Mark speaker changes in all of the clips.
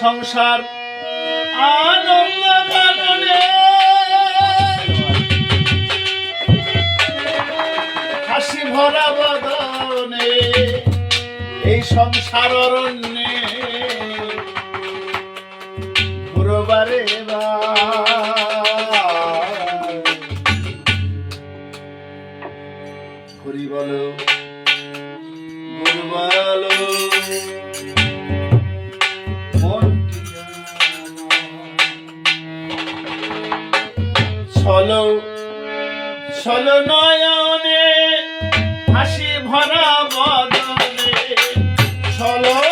Speaker 1: সংসার আনন্দ হাসি ভরা বদনে এই সংসার অরণ্যে। ঘুরবারে বা। হরি বলো বলো। চলো চলো নয়নে হাসি ভরা বদনে। চলো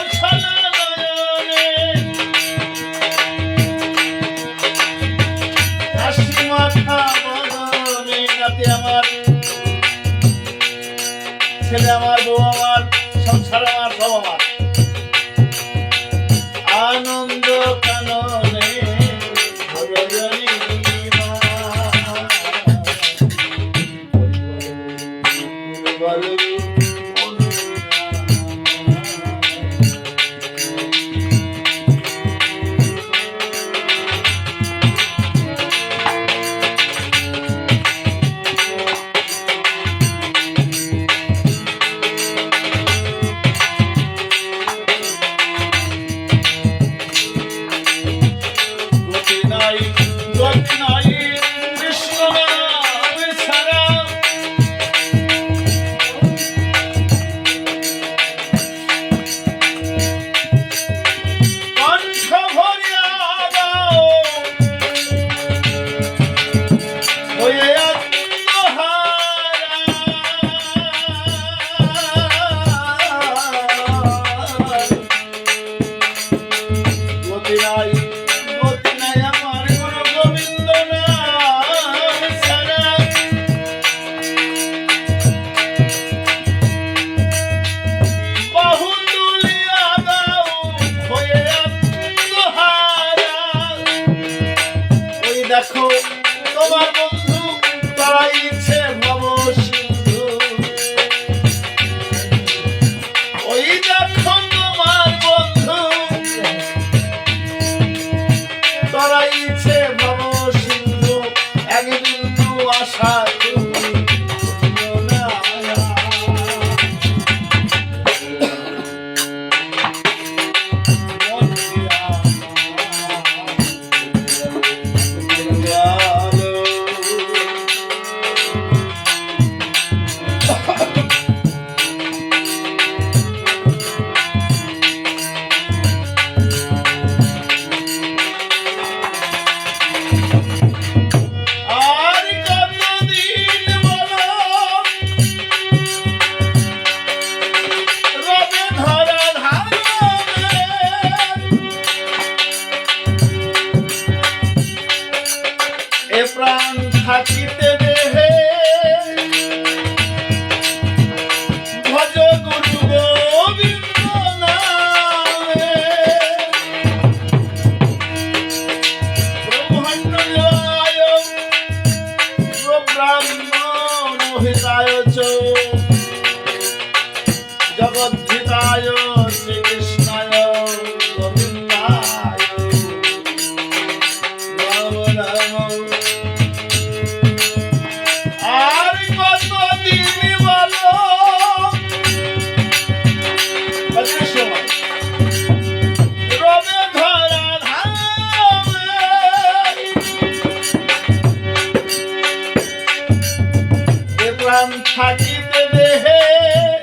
Speaker 1: Yes, sir. থাকিতে দেহে। ভজ গুরু গোবিন্দ নামে ব্রহ্মাণ্ড জয় ব্রাহ্মণ হিতায় চ। জগদ্ধিতায় থাকিতে দেহে